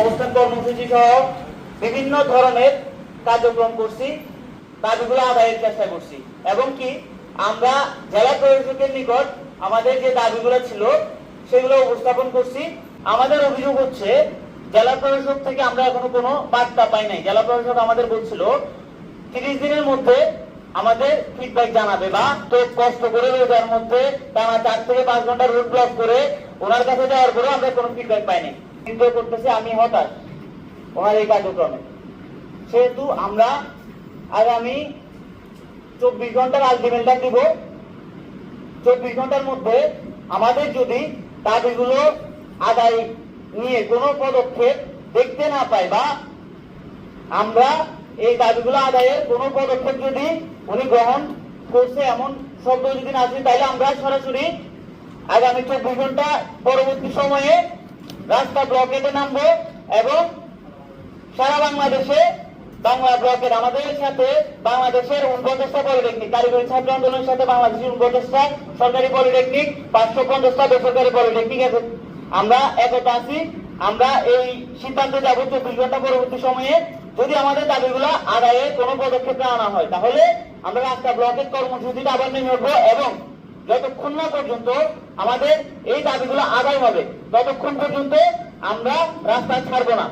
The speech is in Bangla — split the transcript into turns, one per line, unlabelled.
অবস্থান কর্মসূচি সহ বিভিন্ন ধরনের কার্যক্রম করছি, দাবিগুলো আদায়ের চেষ্টা করছি। এবং কি, আমরা জেলা প্রশাসকের নিকট আমাদের যে দাবিগুলো ছিল, সেগুলো উপস্থাপন করছি। আমাদের অভিযোগ হচ্ছে, জেলা প্রশাসক থেকে আমরা এখনও কোনো বার্তা পাই নাই। জেলা প্রশাসক আমাদের বলছিল, তিরিশ দিনের মধ্যে আমাদের ফিডব্যাক জানাবে বা তো কষ্ট করে রোজার মধ্যে টানা চার থেকে পাঁচ ঘণ্টা রোড ব্লক করে ওনার কাছে যাওয়ার পরেও আমরা কোনো ফিডব্যাক পাইনি। কিন্তু করতেছে, আমি হতাশ ওনার এই কার্যক্রমে। সেহেতু আমরা আগামী চব্বিশ ঘণ্টার আলটিমেটটা দিব। চব্বিশ ঘণ্টার মধ্যে আমাদের যদি দাবিগুলো আদায় নিয়ে কোনো পদক্ষেপ দেখতে না পাই বা আমরা এই দাবিগুলো আদায়ের কোনো পদক্ষেপ যদি উনি গ্রহণ করছে এমন শব্দ যদি না আসে, তাহলে আমরা সরাসরি আগামী চব্বিশ ঘণ্টা পরবর্তী সময়ে রাস্তা ব্লকেটে নামবো এবং সারা বাংলাদেশে বাংলা ব্লকের আমাদের সাথে বাংলাদেশের উনপঞ্চাশটা পলিটেকনিক কারিগরি ছাত্র আন্দোলনের সাথে বাংলাদেশের উনপঞ্চাশটা সরকারি পলিটেকনিক পাঁচশো পঞ্চাশটা বেসরকারি পলিটেকনিক আছে? আমরা একতা আছি, আমরা এই সিদ্ধান্তে যাব চব্বিশ ঘণ্টা পরবর্তী সময়ে। যদি আমাদের দাবিগুলো আদায়ে কোনো পদক্ষেপ না আনা হয়, তাহলে আমরা রাস্তা ব্লকের কর্মসূচিতে আবার নেমে উঠবো এবং যতক্ষণ না পর্যন্ত আমাদের এই দাবিগুলো আদায় হবে ততক্ষণ পর্যন্ত আমরা রাস্তা ছাড়বো না।